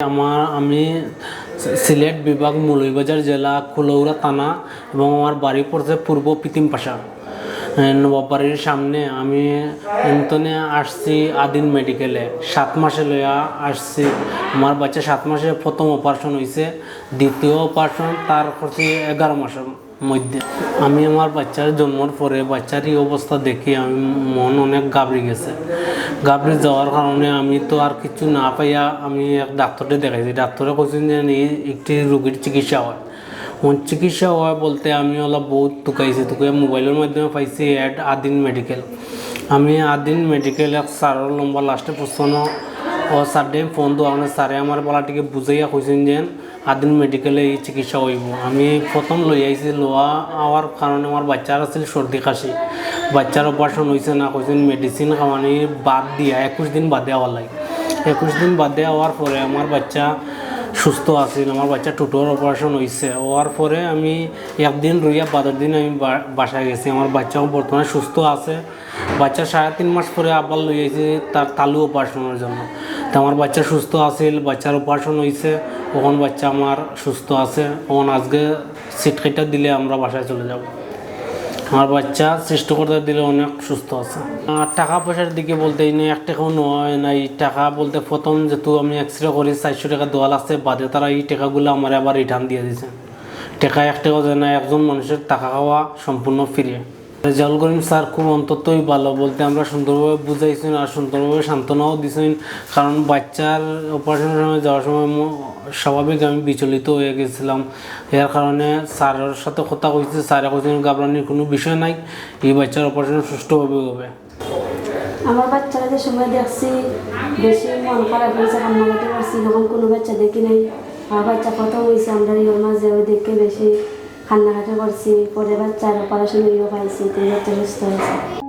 আমার, আমি সিলেট বিভাগ মৌলভীবাজার জেলা কুলৌরা থানা এবং আমার বাড়ি পড়ছে পূর্ব পিতিম পাশা নবাবাড়ির সামনে। আমি এমতনে আসছি আদিন মেডিকেলে। সাত মাসে লয়া আসছি। আমার বাচ্চা সাত মাসে প্রথম অপারেশন হয়েছে দ্বিতীয় অপারেশন তার করছি এগারো মাসের মধ্যে। আমি আমার বাচ্চার জন্মর পরে বাচ্চার এই অবস্থা দেখে আমি মন অনেক গাবড়ে গেছে। গাবড়ে যাওয়ার কারণে আমি তো আর কিছু না পাইয়া আমি এক ডাক্তারকে দেখাইছি। ডাক্তারে কইছেন যে একটি রোগীর চিকিৎসা হয়। ওর চিকিৎসা হয় বলতে আমি অলপ বহুত টুকাইছি টুকাই মোবাইলের মাধ্যমে পাইছি অ্যাড আদিন মেডিকেল। আমি আদিন মেডিকেল এক স্যারের লম্বা লাস্টে প্রশ্ন ও স্যারডে ফোন দেওয়া মানে স্যারে আমার বলাটিকে বুঝাইয়া কইছেন যে আদিন মেডিকেলে এই চিকিৎসা হইব। আমি প্রথম লই আইছি লোয়া হওয়ার কারণে আমার বাচ্চার আছিল সর্দি কাশি। বাচ্চার অপারেশন হয়েছে না কইছেন মেডিসিন খাওয়ানি বাদ দিয়া, একুশ দিন বাদে হওয়ার লাগে। একুশ দিন বাদে হওয়ার পরে আমার বাচ্চা সুস্থ আছিল, আমার বাচ্চা টুটোর অপারেশন হয়েছে হওয়ার পরে আমি একদিন রইয়া বাদের দিন আমি বাসায় গেছি। আমার বাচ্চাও বর্তমানে সুস্থ আছে। বাচ্চা সাড়ে তিন মাস পরে আবার লই আইছি তার তালু অপারেশনের জন্য। তো আমার বাচ্চা সুস্থ আছিল বাচ্চার অপারেশন হয়েছে তখন বাচ্চা আমার সুস্থ আছে তখন আজকে সিট কেটে দিলে আমরা বাসায় চলে যাব। আমার বাচ্চা সৃষ্টিকর্তা দিলে অনেক সুস্থ আছে। আর টাকা পয়সার দিকে বলতে এই এক টাকাও নয় নাই টাকা বলতে প্রথম যেহেতু আমি এক্সরে করি, চারশো টাকা দোয়াল আছে, বাদে তারা এই টাকাগুলো আমার আবার রিটার্ন দিয়ে দিয়েছে টাকা এক টাকাও যায় না, একজন মানুষের টাকা খাওয়া সম্পূর্ণ ফ্রি রেজাউল করিম স্যার খুব অন্ততই ভালো, বলতে আমরা সুন্দরভাবে বুঝাইছেন আর সুন্দরভাবে সান্ত্বনাও দিয়েছেন কারণ বাচ্চার অপারেশনের সময় যাওয়ার সময় স্বাভাবিক আমি বিচলিত হয়ে গেছিলাম। এর কারণে স্যারের সাথে কথা কইছে, স্যারে কইছেন ঘাবড়ানির কোনো বিষয় নাই। এই বাচ্চার অপারেশন সুষ্ঠুভাবে হবে। আমার বাচ্চারা যে সময় দেখছি বেশি মন খারাপ হয়েছে কান্নাকাটি করছি তখন কোনো বাচ্চা দেখি নাই। আমার বাচ্চা কথা হয়েছে আমরা মাঝে দেখে বেশি কান্নাকাটি করছি পরে বাচ্চার অপারেশন হয়েও পাইছি তিনি যথেষ্ট হয়েছে।